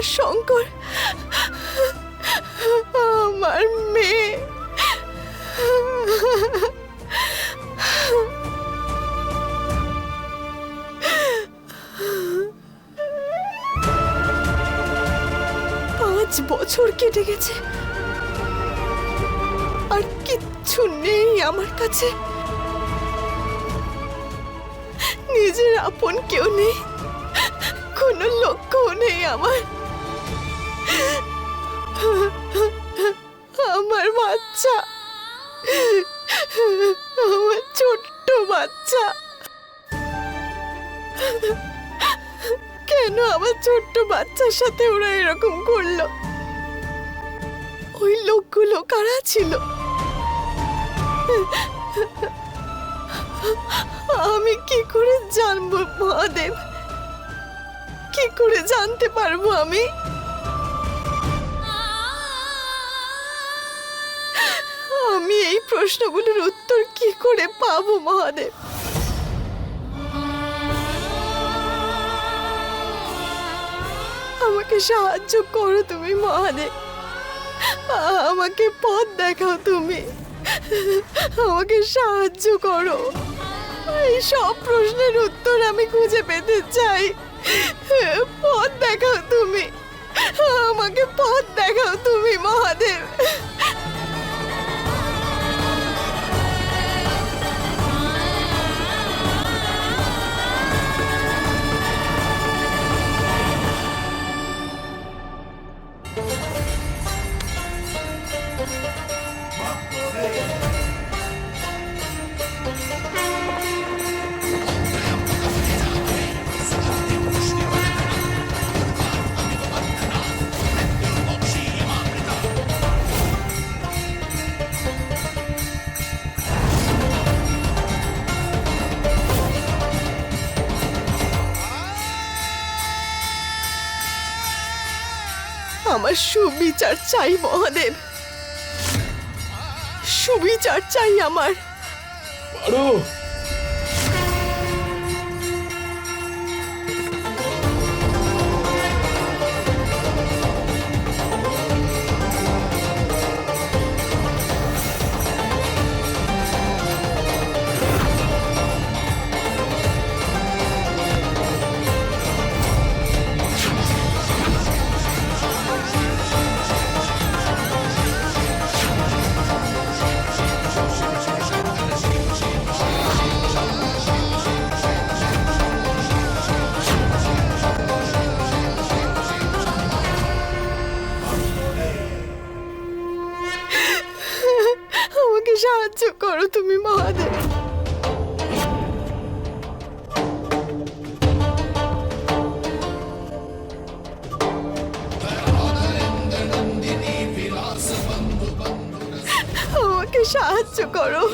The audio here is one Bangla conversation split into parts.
আমার শঙ্কর, আমার মেয়ে। পাঁচ বছর কেটে গেছে। আর কিচ্ছু নেই আমার কাছে। নিজের আপন কেউ নেই। কোনো লক্ষ্যও নেই আমার। আমার বাচ্চা। আমার ছোট্ট বাচ্চা। কেন আমার ছোট্ট বাচ্চার সাথে ওরা এরকম করল? ওই লোকগুলো কারা ছিল? আমি কি করে জানব মহাদেব? কি করে জানতে পারব আমি? প্রশ্নগুলোর উত্তর কি করে পাবো, মহাদেব? আমাকে সাহায্য করো তুমি, মহাদেব। আমাকে পথ দেখাও তুমি। আমাকে সাহায্য করো। এই সব প্রশ্নের উত্তর আমি খুঁজে পেতে চাই। পথ দেখাও তুমি। আমাকে পথ দেখাও তুমি, মহাদেব। আমার সুবিচার চাই মহাদেব। সুবিচার চাই আমার। পারো সাহায্য করো তুমি মহাদেব। আমাকে সাহায্য করো।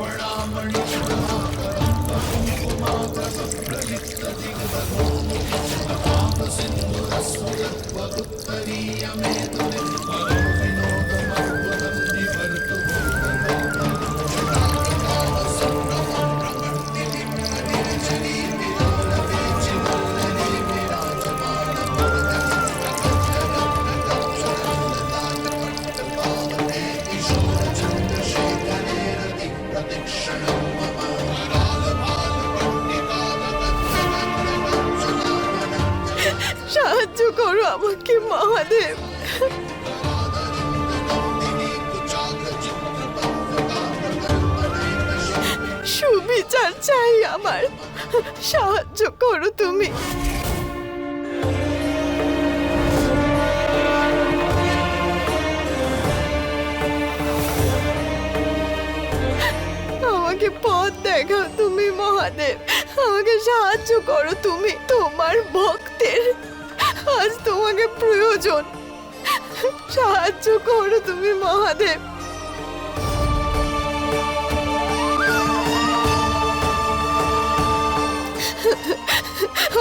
সাহায্য সাহায্য করো তুমি, তোমার ভক্তের। আজ তোমাকে প্রয়োজন। সাহায্য করো তুমি, মহাদেব।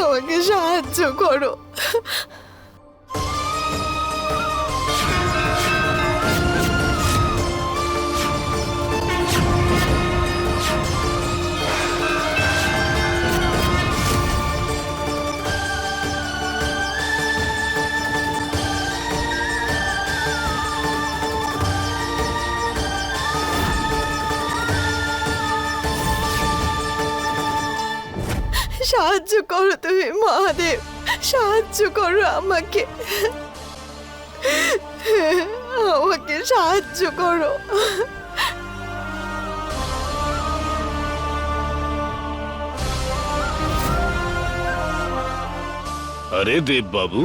আমাকে সাহায্য করো। সাহায্য করো তুমি মহাদেব। সাহায্য করো আমাকে। আমাকে সাহায্য করো। আরে দেব বাবু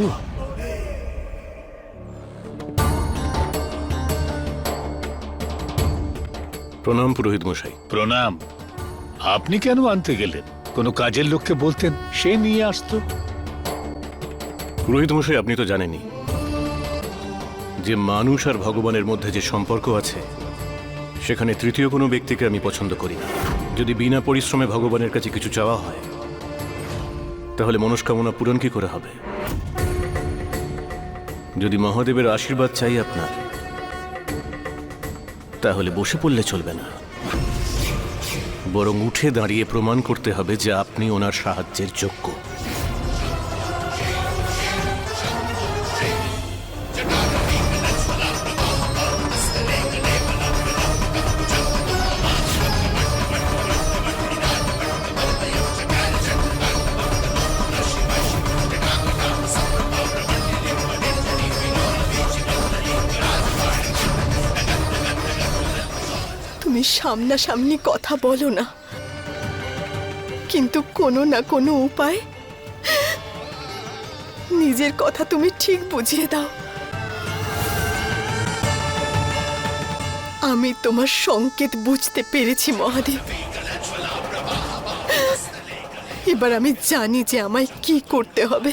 প্রণাম পুরোহিত মশাই। প্রণাম। আপনি কেন আনতে গেলেন? কোনো কাজের লোককে বলতেন, সে নিয়ে আসতো। পুরোহিত মশাই, আপনি তো জানেনই যে মানুষ আর ভগবানের মধ্যে যে সম্পর্ক আছে, সেখানে তৃতীয় কোনো ব্যক্তিকে আমি পছন্দ করি না। যদি বিনা পরিশ্রমে ভগবানের কাছে কিছু চাওয়া হয়, তাহলে মনস্কামনা পূরণ কি করে হবে? যদি মহাদেবের আশীর্বাদ চাই আপনার, তাহলে বসে পড়লে চলবে না। বরং উঠে দাঁড়িয়ে প্রমাণ করতে হবে যে আপনি ওনার সাহায্যের যোগ্য। সামনাসামনি কথা বলো না। কিন্তু কোনো না কোনো উপায়। নিজের কথা তুমি ঠিক বুঝিয়ে দাও। আমি তোমার সংকেত বুঝতে পেরেছি, মহাদেব। এবার আমি জানি যে আমায় কি করতে হবে।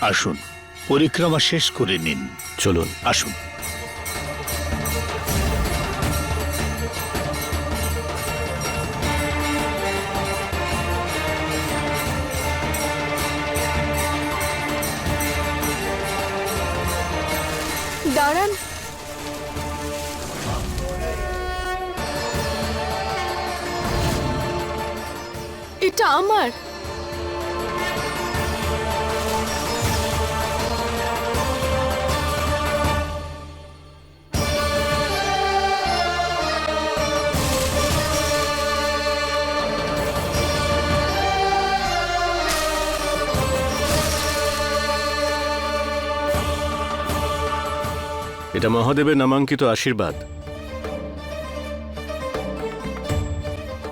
আসুন, পরিক্রমা শেষ করে নিন। চলুন আসুন। এটা মহাদেবের নামাঙ্কিত আশীর্বাদ।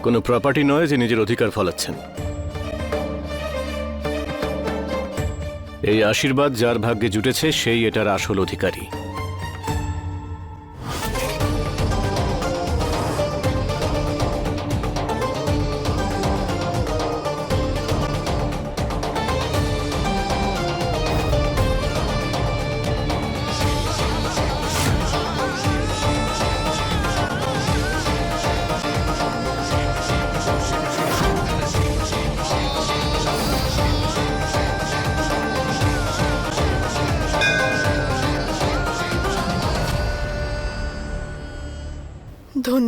কোনো প্রপার্টি নয় যে নিজের অধিকার ফলাচ্ছেন। এই আশীর্বাদ যার ভাগ্যে জুটেছে, সেই এটার আসল অধিকারী।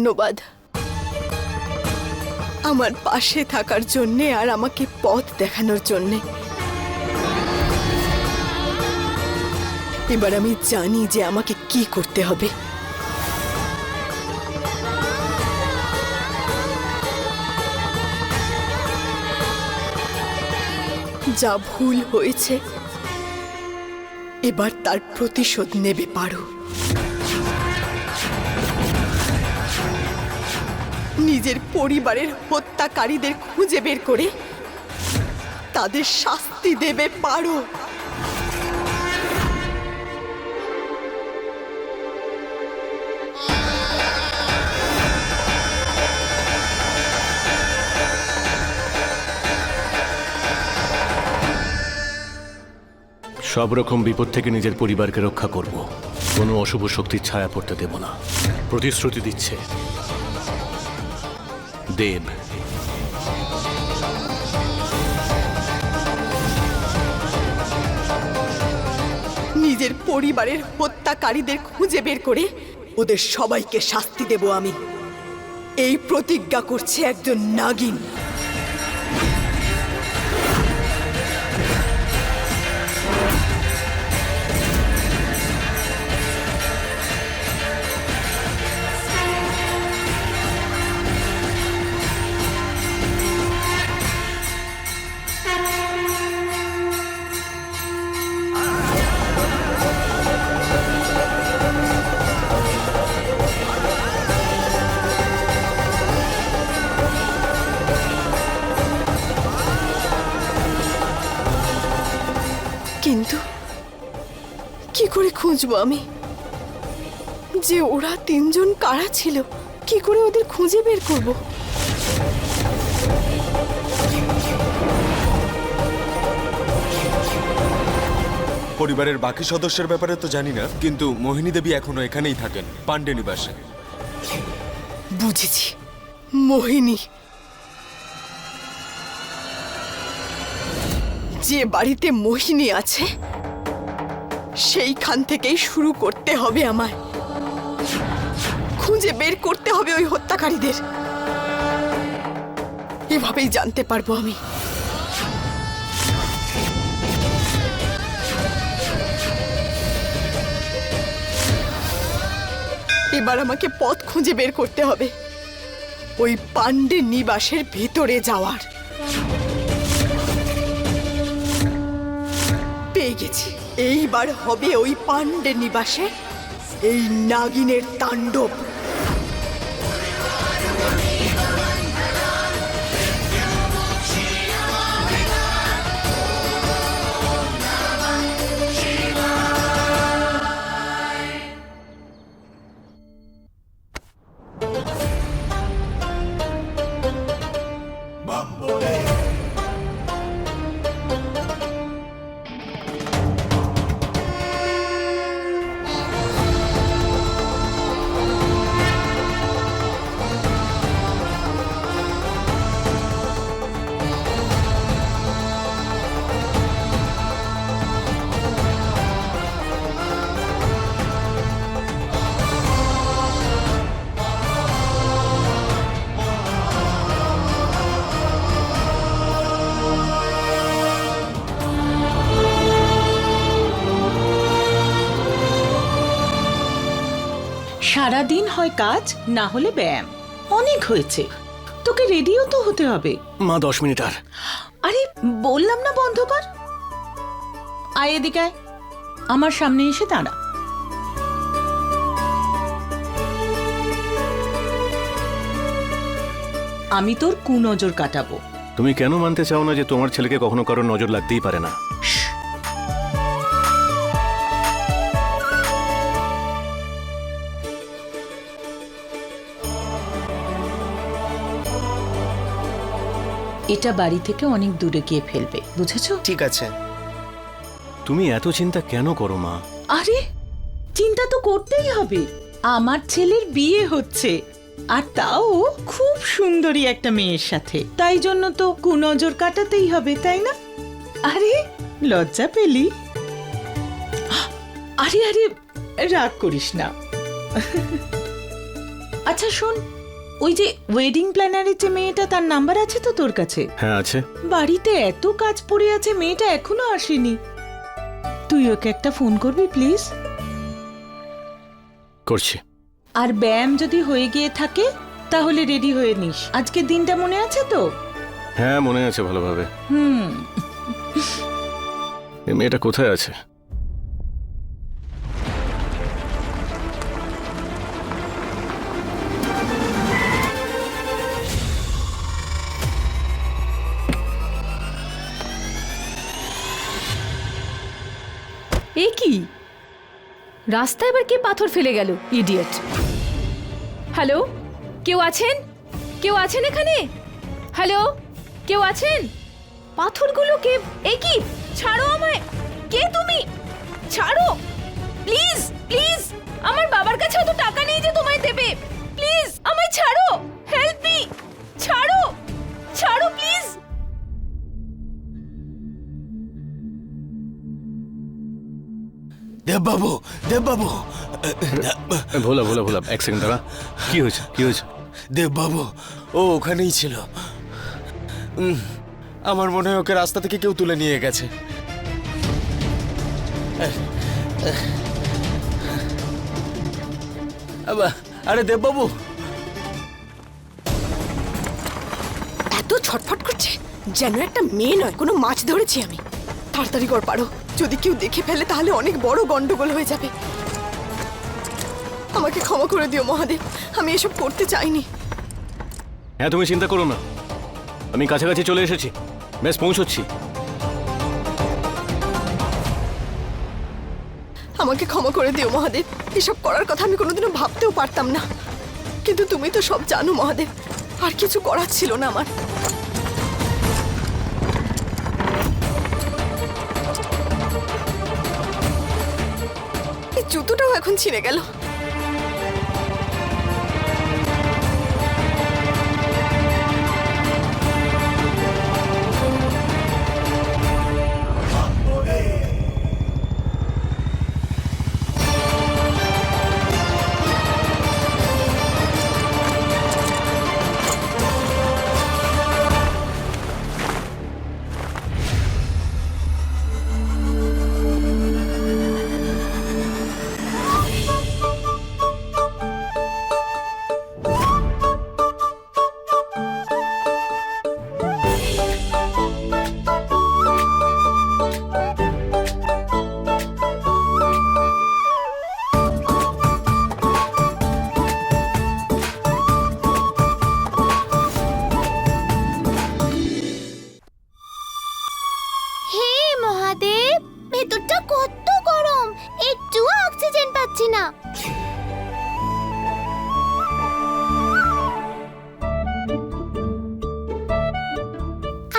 ধন্যবাদ। আমার পাশে থাকার জন্যে আর আমাকে পথ দেখানোর জন্যে। এবার আমি জানি যে আমাকে কি করতে হবে। যা ভুল হয়েছে, এবার তার প্রতিশোধ নেবে পারো। নিজের পরিবারের হত্যাকারীদের খুঁজে বের করে তাদের শাস্তি দেবে পারো। সব রকম বিপদ থেকে নিজের পরিবারকে রক্ষা করব। কোনো অশুভ শক্তির ছায়া পড়তে দেব না। প্রতিশ্রুতি দিচ্ছে। দেব। নিজের পরিবারের হত্যাকারীদের খুঁজে বের করে ওদের সবাইকে শাস্তি দেব আমি। এই প্রতিজ্ঞা করছে একজন নাগিন। খুঁজবো আমি। যে ওরা তিনজন কারা ছিল কি করে ওদের খুঁজে বের করব? পরিবারের বাকি সদস্যের ব্যাপারে তো জানি না কিন্তু মোহিনী দেবী এখনও এখানেই থাকেন পাণ্ডে নিবাসে। বুঝেছি। মোহিনী। যে বাড়িতে মোহিনী আছে সেইখান থেকেই শুরু করতে হবে আমায়। খুঁজে বের করতে হবে ওই হত্যাকারীদের। এভাবেই জানতে পারব আমি। এবার আমাকে পথ খুঁজে বের করতে হবে। ওই পাণ্ডে নিবাসের ভেতরে যাওয়ার। গেছি। এইবার হবে ওই পাণ্ডে নিবাসে এই নাগিনের তাণ্ডব। সারাদিন হয় কাজ না হলে ব্যায়াম। অনেক হয়েছে। তোকে রেডিও তো হতে হবে। মা দশ মিনিট আর। আরে বললাম না বন্ধ কর। আয় এদিকে আয়। আমার সামনে এসে দাঁড়া। আমি তোর কুনজর কাটাবো। তুমি কেন মানতে চাও না যে তোমার ছেলেকে কখনো কারোর নজর লাগতেই পারে না? এটা বাড়ি থেকে অনেক দূরে গিয়ে ফেলবে বুঝেছ? ঠিক আছে। তুমি এত চিন্তা কেন করো মা? আরে চিন্তা তো করতেই হবে। আমার ছেলের বিয়ে হচ্ছে আর তাও খুব সুন্দরী একটা মেয়ের সাথে। তাই জন্য তো কুনজর কাটাতেই হবে তাই না? আরে লজ্জা পেলি? আরে আরে রাগ করিস না। আচ্ছা শোন ওই যে ওয়েডিং প্ল্যানারের যে মেয়েটা তার নাম্বার আছে তো তোর কাছে? হ্যাঁ আছে। বাড়িতে এত কাজ পড়ে আছে মেয়েটা এখনও আসেনি। তুই ওকে একটা ফোন করবি প্লিজ করছি। আর ব্যায়াম যদি হয়ে গিয়ে থাকে তাহলে রেডি হয়ে নিস। আজকের দিনটা মনে আছে তো? হ্যাঁ মনে আছে ভালোভাবে। হুম। মেয়েটা কোথায় আছে? এ কি? রাস্তায় এবার কে পাথর ফেলে গেল, ইডিয়েট? হ্যালো? কেউ আছেন? কেউ আছেন এখানে? হ্যালো? কেউ আছেন? পাথরগুলো কে? এ কি? ছাড়ো আমায়! কে তুমি? ছাড়ো! Please please! আমার বাবার কাছে অত টাকা নেই যে তোমায় দেবে। প্লিজ, আমায় ছাড়ো! Help me! ছাড়ো! ছাড়ো, প্লিজ! দেববাবু দেববাবু ভোলা ভোলা ভোলা এক সেকেন্ড দাঁড়া। কি হয়েছে? কি হয়েছে? দেববাবু ও ওখানেই ছিল। আমার মনে হয় ওকে রাস্তা থেকে কেউ তুলে নিয়ে গেছে। আরে দেববাবু এত ছটফট করছে যেন একটা মেয়ে নয় কোনো মাছ ধরেছি আমি। তাড়াতাড়ি কর পারো যদি কেউ দেখে ফেলে তাহলে অনেক বড় গন্ডগোল হয়ে যাবে। আমাকে ক্ষমা করে দিও মহাদেব। আমি এসব করতে চাইনি। হ্যাঁ তুমি চিন্তা করো না। আমি কাছাকাছি চলে এসেছি। বেশ পৌঁছচ্ছি। আমাকে ক্ষমা করে দিও মহাদেব। এসব করার কথা আমি কোনোদিনও ভাবতেও পারতাম না। কিন্তু তুমি তো সব জানো মহাদেব। আর কিছু করার ছিল না আমার। এখন ছিঁড়ে গেল।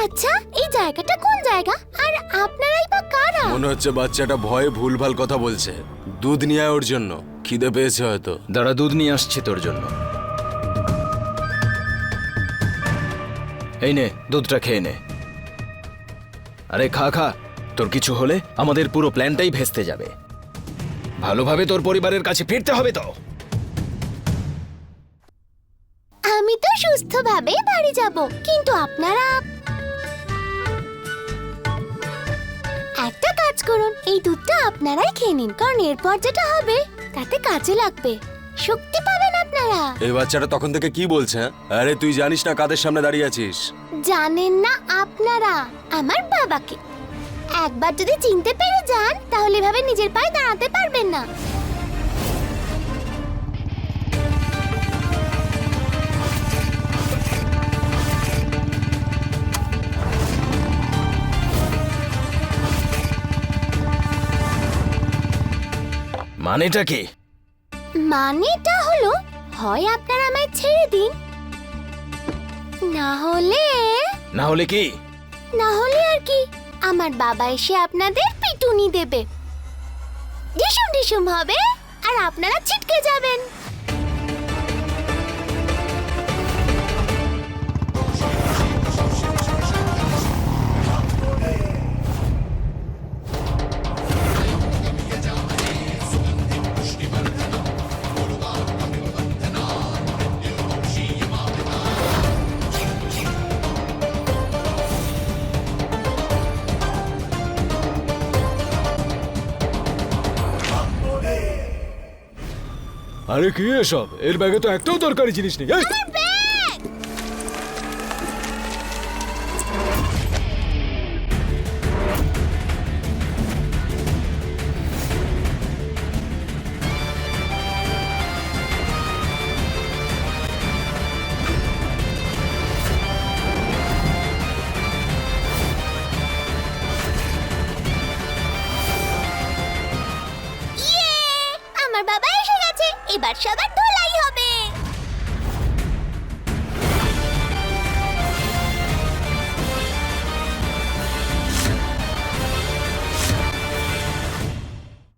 আচ্ছা এই জায়গাটা কোন জায়গা? আর আপনারাই বা কারা? মনে হচ্ছে বাচ্চাটা ভয়ে ভুলভাল কথা বলছে। দুধ নিয়ে আয় ওর জন্য। খিদে পেয়েছে হয়তো। দাঁড়া দুধ নিয়ে আসছি তোর জন্য। এই নে দুধটা খেয়ে নে। আরে খা খা। তোর কিছু হলে আমাদের পুরো প্ল্যানটাই ভেস্তে যাবে। ভালোভাবে তোর পরিবারের কাছে ফিরতে হবে তো। আমি তো সুস্থভাবে বাড়ি যাব কিন্তু আপনারা করুন। এই দুধটা আপনারাই খেয়ে নিন কারণ এরপর যেটা হবে তাতে কাজে লাগবে। শক্তি পাবেন আপনারা। এই বাচ্চাটা তখন থেকে কি বলছে হ্যাঁ? আরে তুই জানিস না কাদের সামনে দাঁড়িয়ে আছিস? জানেন না আপনারা আমার বাবাকে। একবার যদি চিনতে পেরে যান তাহলে এভাবে নিজের পায়ে দাঁড়াতে পারবেন না। মানেটা কি? মানেটা হলো হয় আপনারা আমায় ছেড়ে দিন। না হলে না হলে কি? না হলে আর কি? আমার বাবা এসে আপনাদের পিটুনি দেবে। ডিসুম ডিসুম হবে আর আপনারা ছিটকে যাবেন। আরে কি এসব? এর ব্যাগে তো একটাও দরকারি জিনিস নেই।